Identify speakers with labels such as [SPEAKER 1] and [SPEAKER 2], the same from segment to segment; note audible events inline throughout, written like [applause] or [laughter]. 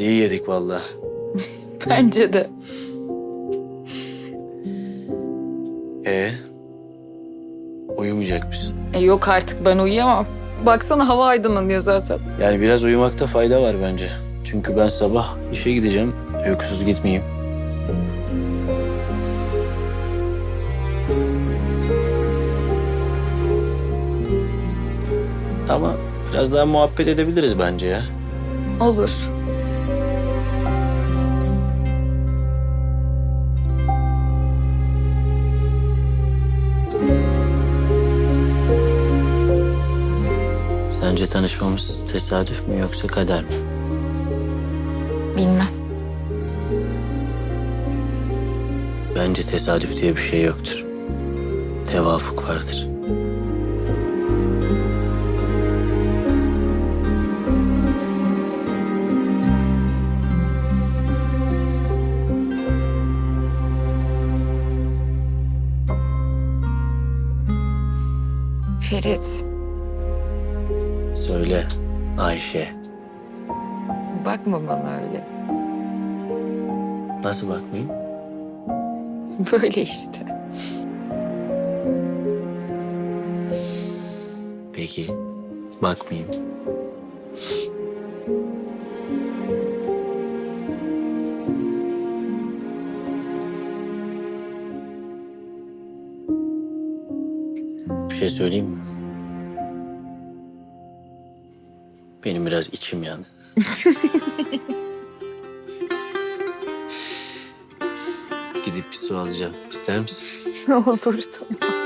[SPEAKER 1] Biraz iyi yedik vallahi. [laughs]
[SPEAKER 2] Bence de.
[SPEAKER 1] E uyumayacak mısın?
[SPEAKER 2] E yok artık ben uyuyamam. Baksana hava aydınlanıyor zaten.
[SPEAKER 1] Yani biraz uyumakta fayda var bence. Çünkü ben sabah işe gideceğim. Uykusuz gitmeyeyim. Ama biraz daha muhabbet edebiliriz bence ya.
[SPEAKER 2] Olur.
[SPEAKER 1] Sence tanışmamız tesadüf mü yoksa kader mi?
[SPEAKER 2] Bilmem.
[SPEAKER 1] Bence tesadüf diye bir şey yoktur. Tevafuk vardır.
[SPEAKER 2] Ferit,
[SPEAKER 1] Söyle Ayşe.
[SPEAKER 2] bakma bana öyle.
[SPEAKER 1] Nasıl bakmayayım? [laughs]
[SPEAKER 2] Böyle işte.
[SPEAKER 1] Peki bakmayayım. Bir şey söyleyeyim mi? Benim biraz içim yandı. [laughs] Gidip bir su alacağım. İster misin? [laughs]
[SPEAKER 2] Olur tamam.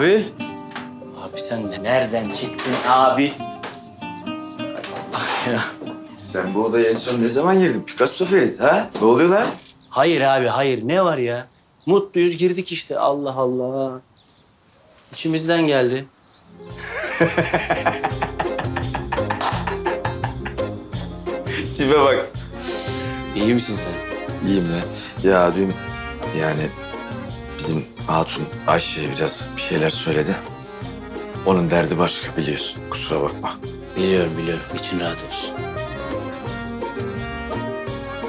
[SPEAKER 1] Abi. Abi sen de nereden çıktın abi? Ya.
[SPEAKER 3] Sen bu odaya en son ne zaman girdin? Picasso Ferit ha? Ne oluyor lan?
[SPEAKER 1] Hayır abi hayır ne var ya? Mutluyuz girdik işte Allah Allah. İçimizden geldi. [laughs]
[SPEAKER 3] Tipe bak.
[SPEAKER 1] İyi misin sen?
[SPEAKER 3] İyiyim ya. Ya dün yani bizim hatun Ayşe'ye biraz bir şeyler söyledi. Onun derdi başka biliyorsun. Kusura bakma.
[SPEAKER 1] Biliyorum biliyorum için rahat olsun.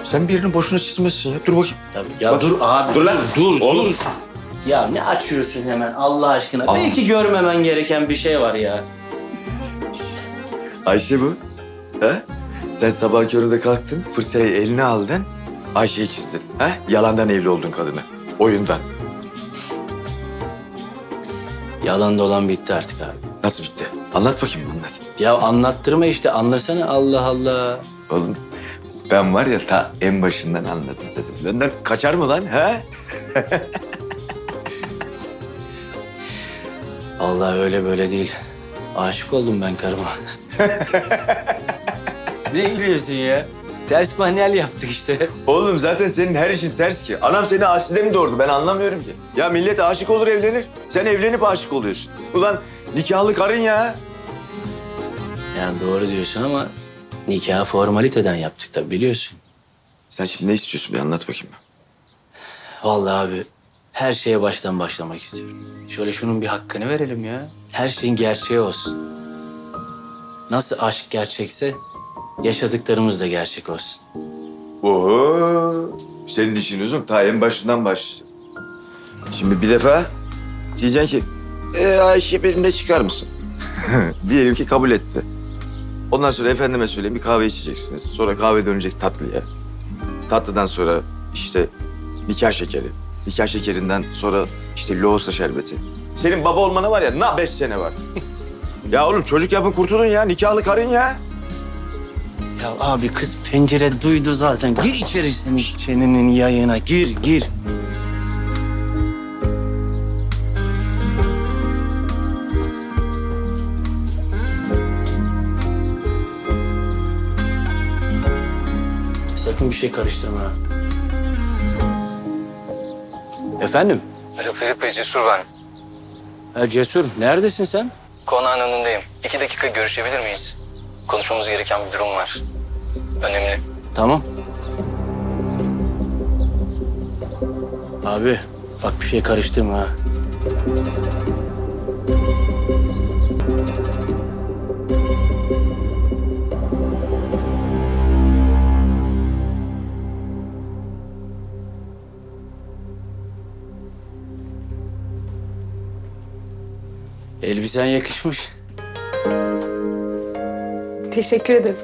[SPEAKER 3] Sen birini boşuna çizmesin ya. Dur bakayım.
[SPEAKER 1] Tabii. Ya
[SPEAKER 3] Bak-
[SPEAKER 1] dur abi.
[SPEAKER 3] Dur lan.
[SPEAKER 1] Dur
[SPEAKER 3] Oğlum.
[SPEAKER 1] dur. Ya ne açıyorsun hemen Allah aşkına?
[SPEAKER 3] Aa.
[SPEAKER 1] Belki görmemen gereken bir şey var ya.
[SPEAKER 3] Ayşe bu. Ha? Sen sabah köründe kalktın, fırçayı eline aldın, Ayşe'yi çizdin. Ha? Yalandan evli oldun kadını. Oyundan.
[SPEAKER 1] Yalan dolan bitti artık abi.
[SPEAKER 3] Nasıl bitti? Anlat bakayım anlat.
[SPEAKER 1] Ya anlattırma işte anlasana Allah Allah.
[SPEAKER 3] Oğlum ben var ya ta en başından anlattım zaten. Benden kaçar mı lan ha? [laughs]
[SPEAKER 1] Allah öyle böyle değil. Aşık oldum ben karıma. [laughs] ne gülüyorsun ya? Ters manuel yaptık işte.
[SPEAKER 3] Oğlum zaten senin her işin ters ki. Anam seni aşıda mi doğurdu ben anlamıyorum ki. Ya millet aşık olur evlenir. Sen evlenip aşık oluyorsun. Ulan nikahlı karın ya.
[SPEAKER 1] Yani doğru diyorsun ama nikahı formaliteden yaptık tabii biliyorsun.
[SPEAKER 3] Sen şimdi ne istiyorsun bir anlat bakayım.
[SPEAKER 1] Vallahi abi her şeye baştan başlamak istiyorum. Şöyle şunun bir hakkını verelim ya. Her şeyin gerçeği olsun. Nasıl aşk gerçekse yaşadıklarımız da gerçek olsun.
[SPEAKER 3] Oho. Senin işin uzun. Ta en başından başlıyorsun. Şimdi bir defa diyeceksin ki e, Ayşe benimle çıkar mısın? [laughs] Diyelim ki kabul etti. Ondan sonra efendime söyleyeyim bir kahve içeceksiniz. Sonra kahve dönecek tatlıya. Tatlıdan sonra işte nikah şekeri. Nikah şekerinden sonra işte lohusa şerbeti. Senin baba olmana var ya na beş sene var. [laughs] ya oğlum çocuk yapın kurtulun ya. Nikahlı karın ya.
[SPEAKER 1] Ya abi kız pencere duydu zaten. Gir içeri senin çenenin yayına. Gir gir. Sakın bir şey karıştırma. ha. Efendim?
[SPEAKER 4] Alo Ferit Bey, Cesur ben.
[SPEAKER 1] Ha, Cesur neredesin sen?
[SPEAKER 4] Konağın önündeyim. İki dakika görüşebilir miyiz? Konuşmamız gereken bir durum var. Önemli.
[SPEAKER 1] Tamam. Abi bak bir şey karıştırma ha. Elbisen yakışmış.
[SPEAKER 2] Teşekkür ederim.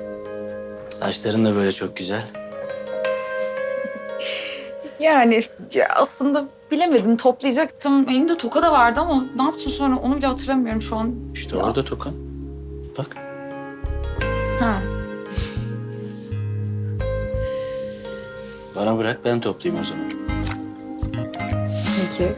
[SPEAKER 1] Saçların da böyle çok güzel.
[SPEAKER 2] Yani ya aslında bilemedim toplayacaktım. Elimde toka da vardı ama ne yaptım sonra onu bile hatırlamıyorum şu an.
[SPEAKER 1] İşte orada tokan. Bak.
[SPEAKER 2] Ha.
[SPEAKER 1] Bana bırak ben toplayayım o zaman.
[SPEAKER 2] Peki.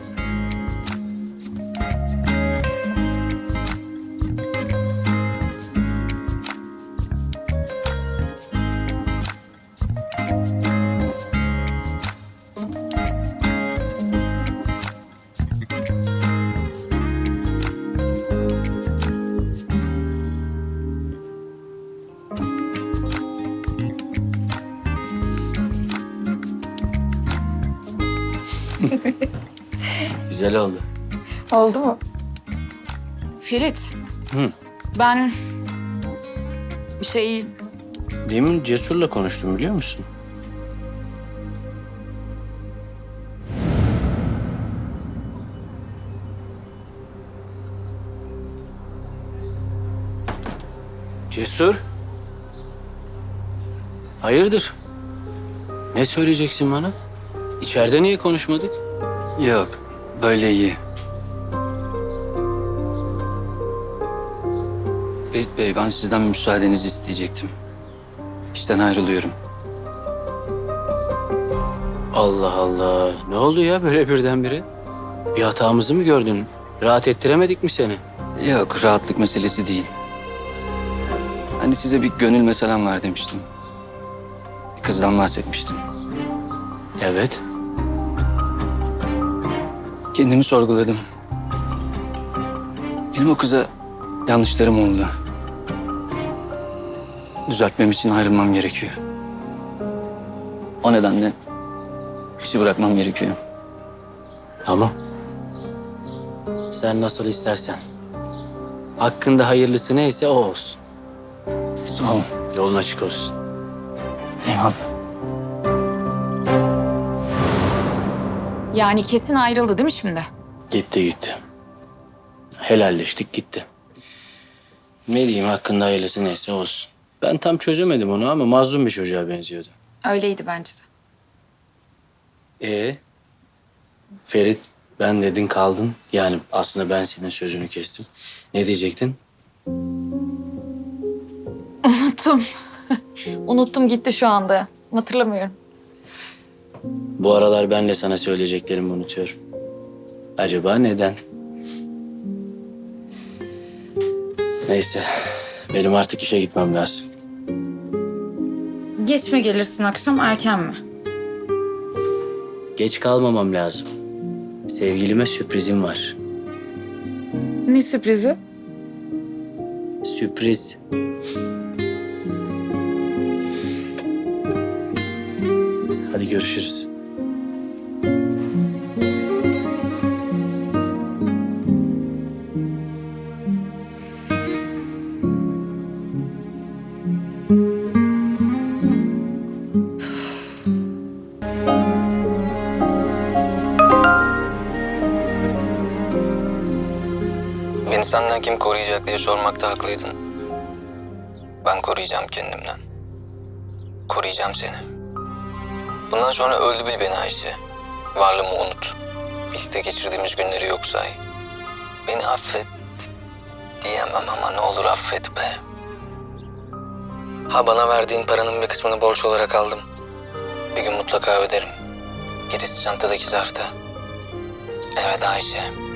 [SPEAKER 1] Güzel oldu.
[SPEAKER 2] Oldu mu? Ferit.
[SPEAKER 1] Hı.
[SPEAKER 2] Ben şey
[SPEAKER 1] Demin Cesur'la konuştum biliyor musun? Cesur? Hayırdır? Ne söyleyeceksin bana? İçeride niye konuşmadık?
[SPEAKER 5] Yok, böyle iyi. Ferit Bey, ben sizden müsaadenizi isteyecektim. İşten ayrılıyorum.
[SPEAKER 1] Allah Allah. Ne oldu ya böyle birdenbire? Bir hatamızı mı gördün? Rahat ettiremedik mi seni?
[SPEAKER 5] Yok, rahatlık meselesi değil. Hani size bir gönül meselem var demiştim. Bir kızdan bahsetmiştim.
[SPEAKER 1] Evet.
[SPEAKER 5] Kendimi sorguladım. Benim o kıza yanlışlarım oldu. Düzeltmem için ayrılmam gerekiyor. O nedenle işi bırakmam gerekiyor.
[SPEAKER 1] Tamam. Sen nasıl istersen. Hakkında hayırlısı neyse o olsun.
[SPEAKER 5] Sağ olun.
[SPEAKER 1] Yolun açık olsun.
[SPEAKER 5] Eyvallah.
[SPEAKER 2] Yani kesin ayrıldı değil mi şimdi?
[SPEAKER 1] Gitti gitti. Helalleştik gitti. Ne diyeyim hakkında hayırlısı neyse olsun. Ben tam çözemedim onu ama mazlum bir çocuğa benziyordu.
[SPEAKER 2] Öyleydi bence de.
[SPEAKER 1] Ee, Ferit ben dedin kaldın. Yani aslında ben senin sözünü kestim. Ne diyecektin?
[SPEAKER 2] Unuttum. [laughs] Unuttum gitti şu anda. Hatırlamıyorum.
[SPEAKER 1] Bu aralar ben de sana söyleyeceklerimi unutuyorum. Acaba neden? Neyse, benim artık işe gitmem lazım.
[SPEAKER 2] Geç mi gelirsin akşam erken mi?
[SPEAKER 1] Geç kalmamam lazım. Sevgilime sürprizim var.
[SPEAKER 2] Ne sürprizi?
[SPEAKER 1] Sürpriz. görüşürüz.
[SPEAKER 5] Beni senden kim koruyacak diye sormakta haklıydın. Ben koruyacağım kendimden. Koruyacağım seni. Bundan sonra öldü bil beni Ayşe. Varlığımı unut. Birlikte geçirdiğimiz günleri yok say. Beni affet diyemem ama ne olur affet be. Ha bana verdiğin paranın bir kısmını borç olarak aldım. Bir gün mutlaka öderim. Gerisi çantadaki zarfta. Evet Ayşe.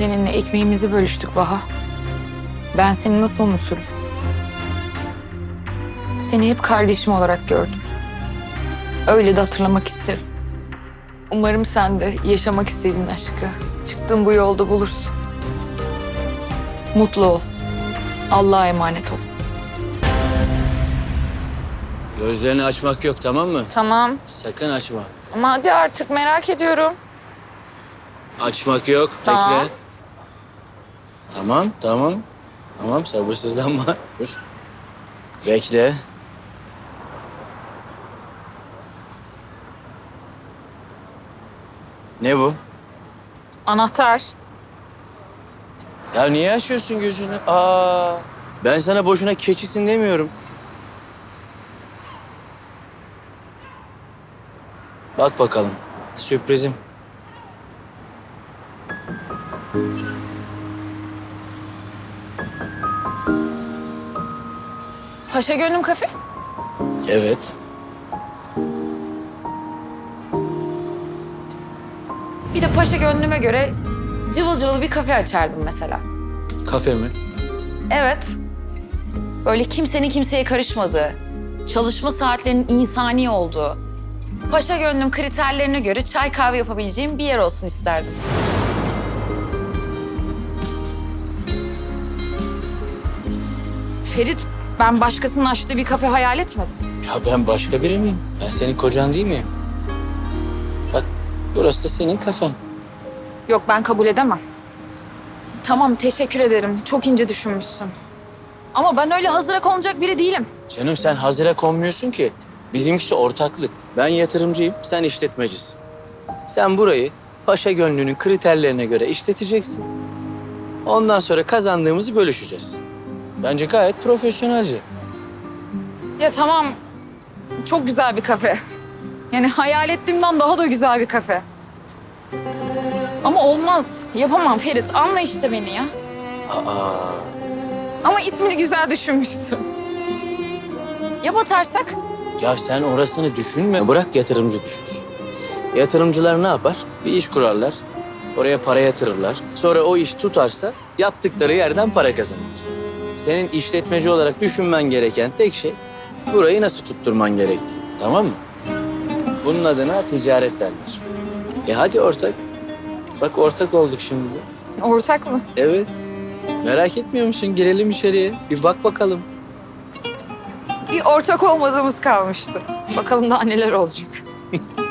[SPEAKER 2] Seninle ekmeğimizi bölüştük Baha. Ben seni nasıl unuturum? Seni hep kardeşim olarak gördüm. Öyle de hatırlamak isterim. Umarım sen de yaşamak istediğin aşkı çıktığın bu yolda bulursun. Mutlu ol. Allah'a emanet ol.
[SPEAKER 1] Gözlerini açmak yok tamam mı?
[SPEAKER 2] Tamam
[SPEAKER 1] Sakın açma.
[SPEAKER 2] ama hadi artık merak ediyorum.
[SPEAKER 1] Açmak yok.
[SPEAKER 2] Tamam.
[SPEAKER 1] Bekle. Tamam, tamam. Tamam, sabırsızlanma. Dur. Bekle. Ne bu?
[SPEAKER 2] Anahtar.
[SPEAKER 1] Ya niye açıyorsun gözünü? Aa, ben sana boşuna keçisin demiyorum. Bak bakalım. Sürprizim.
[SPEAKER 2] Paşa Gönlüm Kafe.
[SPEAKER 1] Evet.
[SPEAKER 2] Bir de Paşa Gönlüm'e göre cıvıl cıvıl bir kafe açardım mesela.
[SPEAKER 1] Kafe mi?
[SPEAKER 2] Evet. Böyle kimsenin kimseye karışmadığı, çalışma saatlerinin insani olduğu, paşa gönlüm kriterlerine göre çay kahve yapabileceğim bir yer olsun isterdim. Ferit, ben başkasının açtığı bir kafe hayal etmedim.
[SPEAKER 1] Ya ben başka biri miyim? Ben senin kocan değil miyim? Bak burası da senin kafan.
[SPEAKER 2] Yok ben kabul edemem. Tamam teşekkür ederim. Çok ince düşünmüşsün. Ama ben öyle hazıra konacak biri değilim.
[SPEAKER 1] Canım sen hazıra konmuyorsun ki. Bizimkisi ortaklık. Ben yatırımcıyım, sen işletmecisin. Sen burayı paşa gönlünün kriterlerine göre işleteceksin. Ondan sonra kazandığımızı bölüşeceğiz. Bence gayet profesyonelce.
[SPEAKER 2] Ya tamam. Çok güzel bir kafe. Yani hayal ettiğimden daha da güzel bir kafe. Ama olmaz. Yapamam Ferit. Anla işte beni ya.
[SPEAKER 1] Aa,
[SPEAKER 2] Ama ismini güzel düşünmüşsün. Ya batarsak?
[SPEAKER 1] ya sen orasını düşünme. Bırak yatırımcı düşünsün. Yatırımcılar ne yapar? Bir iş kurarlar. Oraya para yatırırlar. Sonra o iş tutarsa yattıkları yerden para kazanırlar. Senin işletmeci olarak düşünmen gereken tek şey burayı nasıl tutturman gerektiği. Tamam mı? Bunun adına ticaret derler. E hadi ortak. Bak ortak olduk şimdi.
[SPEAKER 2] Ortak mı?
[SPEAKER 1] Evet. Merak etmiyor musun? Girelim içeriye. Bir bak bakalım.
[SPEAKER 2] Bir ortak olmadığımız kalmıştı. Bakalım daha neler olacak. [laughs]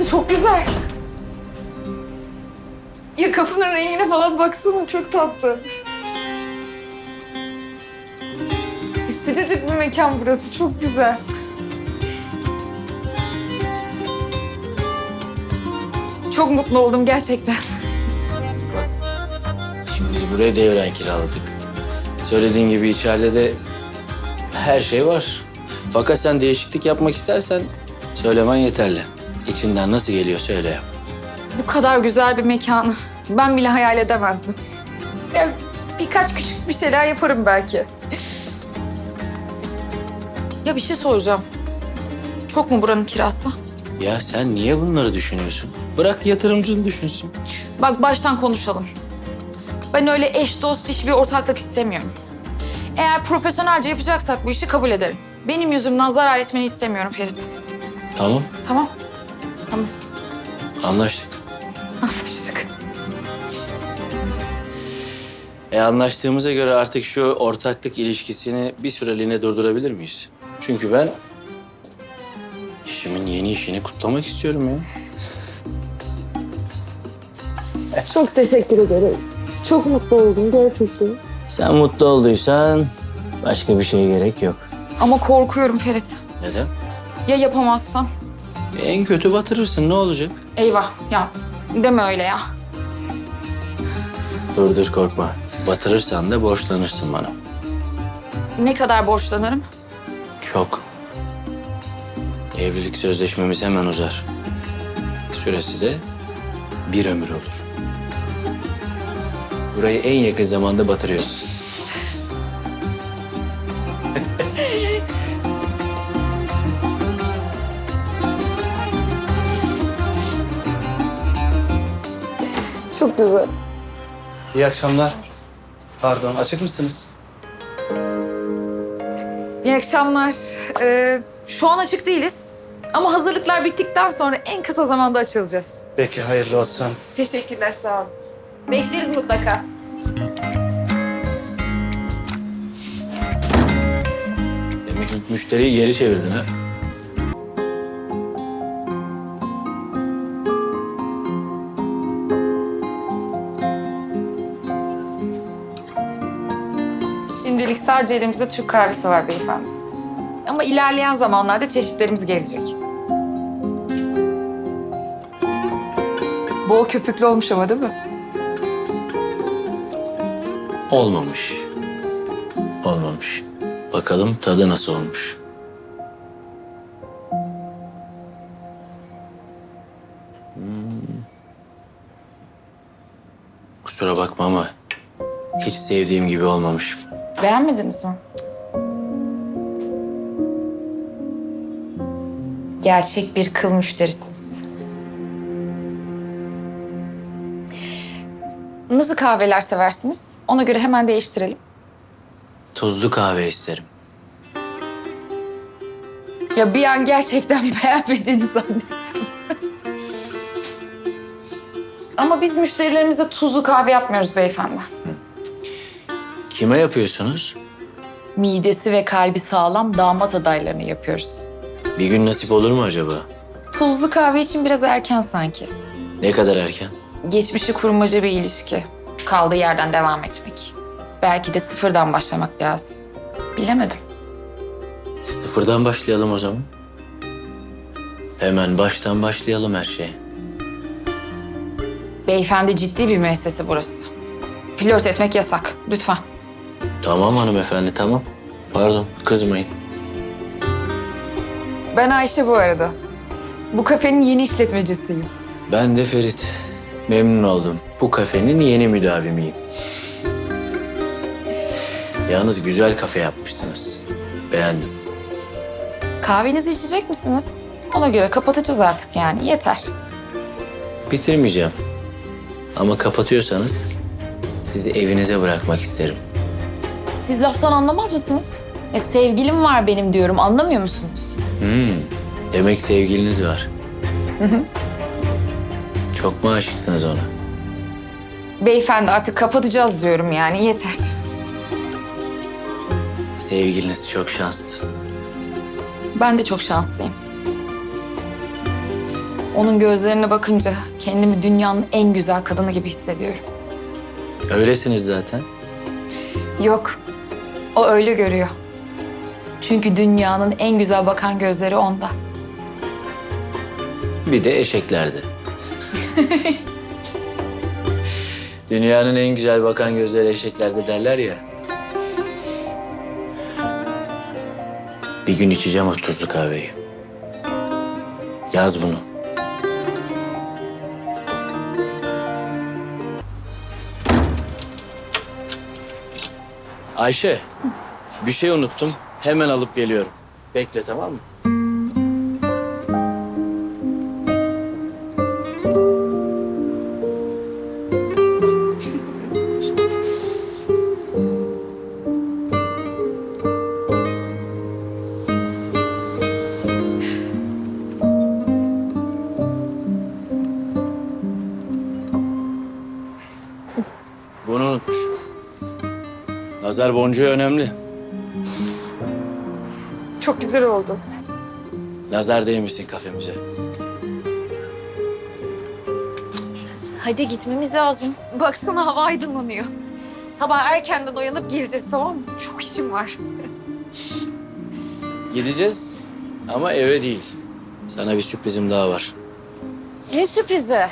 [SPEAKER 2] burası çok güzel. Ya kapının rengine falan baksana çok tatlı. Sıcacık bir mekan burası çok güzel. Çok mutlu oldum gerçekten.
[SPEAKER 1] Şimdi biz buraya devren kiraladık. Söylediğin gibi içeride de her şey var. Fakat sen değişiklik yapmak istersen söylemen yeterli. İçinden nasıl geliyor söyle.
[SPEAKER 2] Bu kadar güzel bir mekanı ben bile hayal edemezdim. Ya birkaç küçük bir şeyler yaparım belki. Ya bir şey soracağım. Çok mu buranın kirası?
[SPEAKER 1] Ya sen niye bunları düşünüyorsun? Bırak yatırımcını düşünsün.
[SPEAKER 2] Bak baştan konuşalım. Ben öyle eş dost iş bir ortaklık istemiyorum. Eğer profesyonelce yapacaksak bu işi kabul ederim. Benim yüzümden zarar etmeni istemiyorum Ferit.
[SPEAKER 1] Tamam?
[SPEAKER 2] Tamam.
[SPEAKER 1] Anlaştık.
[SPEAKER 2] Anlaştık.
[SPEAKER 1] E anlaştığımıza göre artık şu ortaklık ilişkisini bir süreliğine durdurabilir miyiz? Çünkü ben eşimin yeni işini kutlamak istiyorum ya.
[SPEAKER 6] Çok teşekkür ederim. Çok mutlu oldum gerçekten.
[SPEAKER 1] Sen mutlu olduysan başka bir şeye gerek yok.
[SPEAKER 2] Ama korkuyorum Ferit.
[SPEAKER 1] Neden?
[SPEAKER 2] Ya yapamazsam?
[SPEAKER 1] En kötü batırırsın ne olacak?
[SPEAKER 2] Eyvah ya deme öyle ya.
[SPEAKER 1] Dur dur korkma. Batırırsan da borçlanırsın bana.
[SPEAKER 2] Ne kadar borçlanırım?
[SPEAKER 1] Çok. Evlilik sözleşmemiz hemen uzar. Süresi de bir ömür olur. Burayı en yakın zamanda batırıyorsun. [laughs]
[SPEAKER 2] Çok güzel.
[SPEAKER 7] İyi akşamlar. Pardon, açık mısınız?
[SPEAKER 2] İyi akşamlar. Ee, şu an açık değiliz. Ama hazırlıklar bittikten sonra en kısa zamanda açılacağız.
[SPEAKER 7] Peki, hayırlı olsun.
[SPEAKER 2] Teşekkürler, sağ olun. Bekleriz mutlaka.
[SPEAKER 1] Demek ilk müşteriyi geri çevirdin ha?
[SPEAKER 2] Sadece elimizde Türk kahvesi var beyefendi. Ama ilerleyen zamanlarda çeşitlerimiz gelecek. Bol köpüklü olmuş ama değil mi?
[SPEAKER 1] Olmamış. Olmamış. Bakalım tadı nasıl olmuş. Hmm. Kusura bakma ama hiç sevdiğim gibi olmamış.
[SPEAKER 2] Beğenmediniz mi? Gerçek bir kıl müşterisiniz. Nasıl kahveler seversiniz? Ona göre hemen değiştirelim.
[SPEAKER 1] Tuzlu kahve isterim.
[SPEAKER 2] Ya bir an gerçekten [laughs] beğenmediğini zannettim. Ama biz müşterilerimize tuzlu kahve yapmıyoruz beyefendi.
[SPEAKER 1] Kime yapıyorsunuz?
[SPEAKER 2] Midesi ve kalbi sağlam damat adaylarını yapıyoruz.
[SPEAKER 1] Bir gün nasip olur mu acaba?
[SPEAKER 2] Tuzlu kahve için biraz erken sanki.
[SPEAKER 1] Ne kadar erken?
[SPEAKER 2] Geçmişi kurmaca bir ilişki. Kaldığı yerden devam etmek. Belki de sıfırdan başlamak lazım. Bilemedim.
[SPEAKER 1] Sıfırdan başlayalım o zaman. Hemen baştan başlayalım her şeye.
[SPEAKER 2] Beyefendi ciddi bir müessese burası. Flört etmek yasak. Lütfen.
[SPEAKER 1] Tamam hanımefendi tamam. Pardon kızmayın.
[SPEAKER 2] Ben Ayşe bu arada. Bu kafenin yeni işletmecisiyim.
[SPEAKER 1] Ben de Ferit. Memnun oldum. Bu kafenin yeni müdavimiyim. Yalnız güzel kafe yapmışsınız. Beğendim.
[SPEAKER 2] Kahvenizi içecek misiniz? Ona göre kapatacağız artık yani. Yeter.
[SPEAKER 1] Bitirmeyeceğim. Ama kapatıyorsanız sizi evinize bırakmak isterim.
[SPEAKER 2] Siz laftan anlamaz mısınız? E, sevgilim var benim diyorum. Anlamıyor musunuz?
[SPEAKER 1] Hmm, demek sevgiliniz var. Çok mu aşıksınız ona?
[SPEAKER 2] Beyefendi artık kapatacağız diyorum yani. Yeter.
[SPEAKER 1] Sevgiliniz çok şanslı.
[SPEAKER 2] Ben de çok şanslıyım. Onun gözlerine bakınca kendimi dünyanın en güzel kadını gibi hissediyorum.
[SPEAKER 1] Öylesiniz zaten.
[SPEAKER 2] Yok, o öyle görüyor. Çünkü dünyanın en güzel bakan gözleri onda.
[SPEAKER 1] Bir de eşeklerde. [laughs] Dünyanın en güzel bakan gözleri eşeklerde derler ya. Bir gün içeceğim o tuzlu kahveyi. Yaz bunu. Ayşe, bir şey unuttum. Hemen alıp geliyorum. Bekle tamam mı? Nazar boncuğu önemli.
[SPEAKER 2] Çok güzel oldu.
[SPEAKER 1] Nazar değmesin kafemize.
[SPEAKER 2] Hadi gitmemiz lazım. Baksana hava aydınlanıyor. Sabah erkenden uyanıp geleceğiz tamam mı? Çok işim var.
[SPEAKER 1] Gideceğiz ama eve değil. Sana bir sürprizim daha var.
[SPEAKER 2] Ne sürprizi?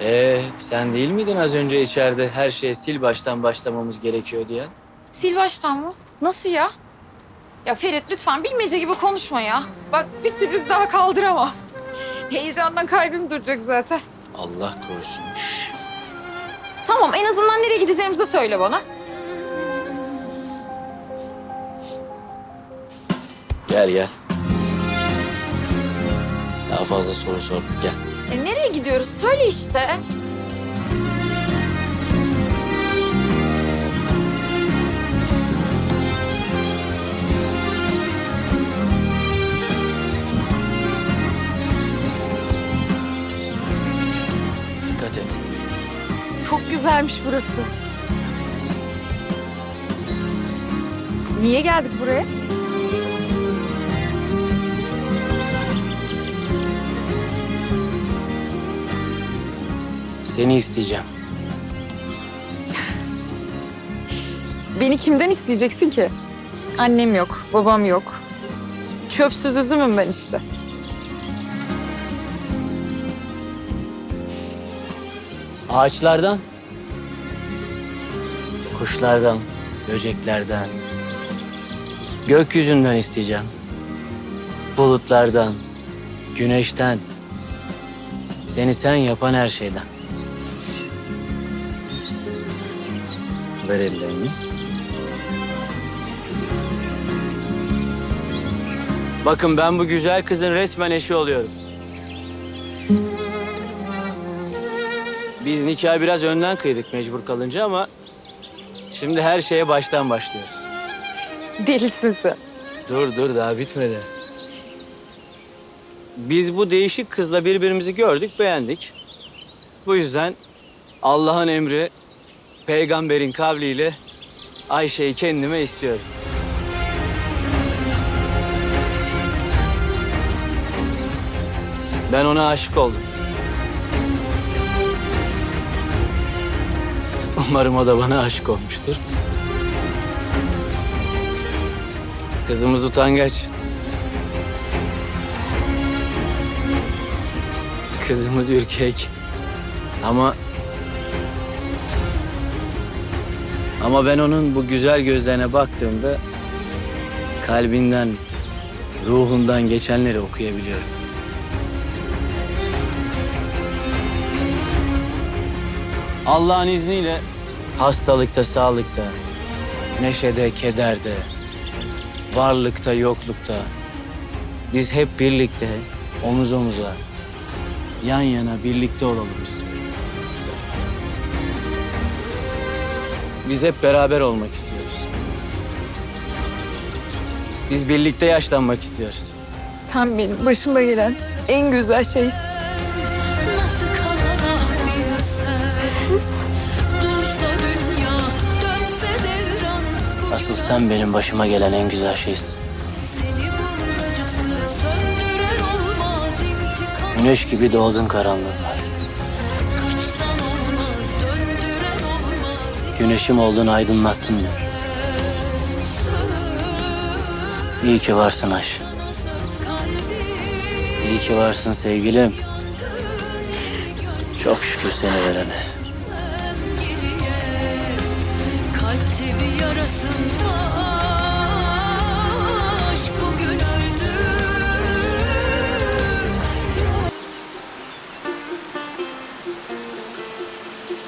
[SPEAKER 1] Ee, sen değil miydin az önce içeride her şeye sil baştan başlamamız gerekiyor diyen?
[SPEAKER 2] Sil baştan mı? Nasıl ya? Ya Ferit lütfen bilmece gibi konuşma ya. Bak bir sürpriz daha kaldıramam. Heyecandan kalbim duracak zaten.
[SPEAKER 1] Allah korusun.
[SPEAKER 2] Tamam en azından nereye gideceğimizi söyle bana.
[SPEAKER 1] Gel gel. Daha fazla soru sor. Gel.
[SPEAKER 2] E nereye gidiyoruz? Söyle işte.
[SPEAKER 1] Dikkat et.
[SPEAKER 2] Çok güzelmiş burası. Niye geldik buraya?
[SPEAKER 1] Seni isteyeceğim.
[SPEAKER 2] Beni kimden isteyeceksin ki? Annem yok, babam yok. Çöpsüz üzümüm ben işte.
[SPEAKER 1] Ağaçlardan, kuşlardan, böceklerden, gökyüzünden isteyeceğim. Bulutlardan, güneşten, seni sen yapan her şeyden. Ver ellerini. Bakın ben bu güzel kızın resmen eşi oluyorum. Biz nikahı biraz önden kıydık mecbur kalınca ama şimdi her şeye baştan başlıyoruz.
[SPEAKER 2] Delisin sen.
[SPEAKER 1] Dur dur daha bitmedi. Biz bu değişik kızla birbirimizi gördük, beğendik. Bu yüzden Allah'ın emri, peygamberin kavliyle Ayşe'yi kendime istiyorum. Ben ona aşık oldum. Umarım o da bana aşık olmuştur. Kızımız utangaç. Kızımız ürkek. Ama... Ama ben onun bu güzel gözlerine baktığımda... ...kalbinden, ruhundan geçenleri okuyabiliyorum. Allah'ın izniyle hastalıkta, sağlıkta, neşede, kederde, varlıkta, yoklukta biz hep birlikte, omuz omuza, yan yana birlikte olalım istiyorum. Biz hep beraber olmak istiyoruz. Biz birlikte yaşlanmak istiyoruz.
[SPEAKER 2] Sen benim başıma gelen en güzel şeysin.
[SPEAKER 8] Nasıl kanabilsem Dursa dünya dönse devran bu
[SPEAKER 1] Asıl sen benim başıma gelen en güzel şeysin.
[SPEAKER 8] Seni bulur acısı söndürer olmaz intikam
[SPEAKER 1] Güneş gibi doğdun karanlığında. Güneşim oldun aydınlattın beni. İyi ki varsın
[SPEAKER 8] kalbim
[SPEAKER 1] İyi ki varsın sevgilim. Çok şükür seni verene.
[SPEAKER 8] Aşk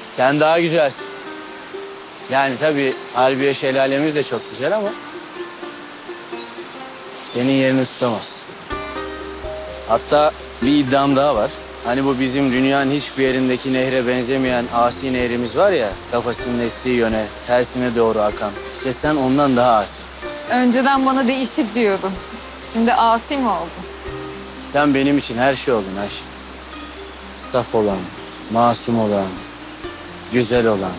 [SPEAKER 1] Sen daha güzelsin. Yani tabii Harbiye şelalemiz de çok güzel ama... ...senin yerini tutamaz. Hatta bir iddiam daha var. Hani bu bizim dünyanın hiçbir yerindeki nehre benzemeyen asi nehrimiz var ya... ...kafasının estiği yöne, tersine doğru akan. İşte sen ondan daha asisin.
[SPEAKER 2] Önceden bana değişik diyordun. Şimdi asi mi oldun?
[SPEAKER 1] Sen benim için her şey oldun Ayşe. Saf olan, masum olan, güzel olan.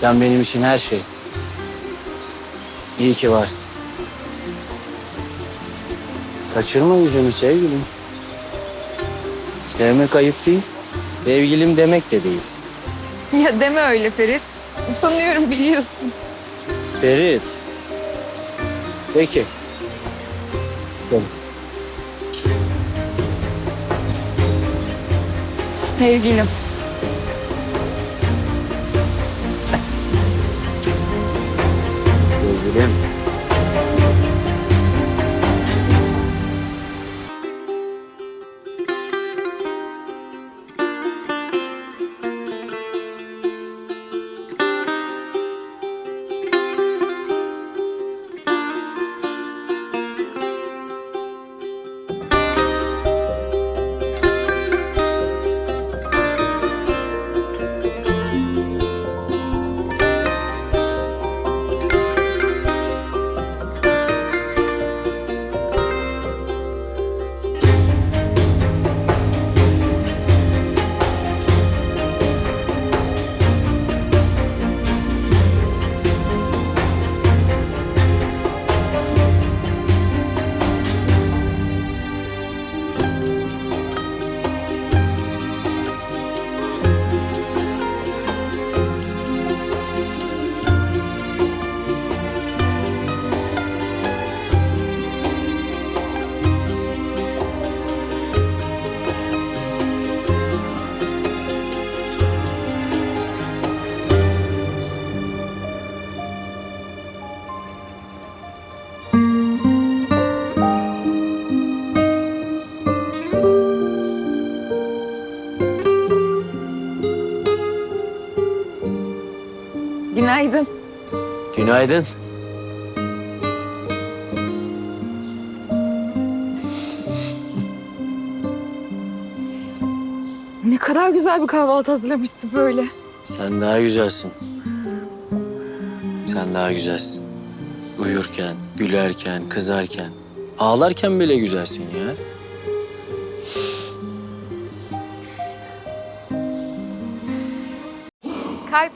[SPEAKER 1] Sen benim için her şeysin. İyi ki varsın. Kaçırma yüzünü sevgilim. Sevmek ayıp değil. Sevgilim demek de değil.
[SPEAKER 2] Ya deme öyle Ferit. Utanıyorum biliyorsun.
[SPEAKER 1] Ferit. Peki. Gel.
[SPEAKER 2] Sevgilim.
[SPEAKER 1] Sevgilim.
[SPEAKER 2] Günaydın.
[SPEAKER 1] Günaydın.
[SPEAKER 2] Ne kadar güzel bir kahvaltı hazırlamışsın böyle.
[SPEAKER 1] Sen daha güzelsin. Sen daha güzelsin. Uyurken, gülerken, kızarken, ağlarken bile güzelsin ya.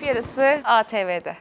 [SPEAKER 2] Yarısı ATV'de.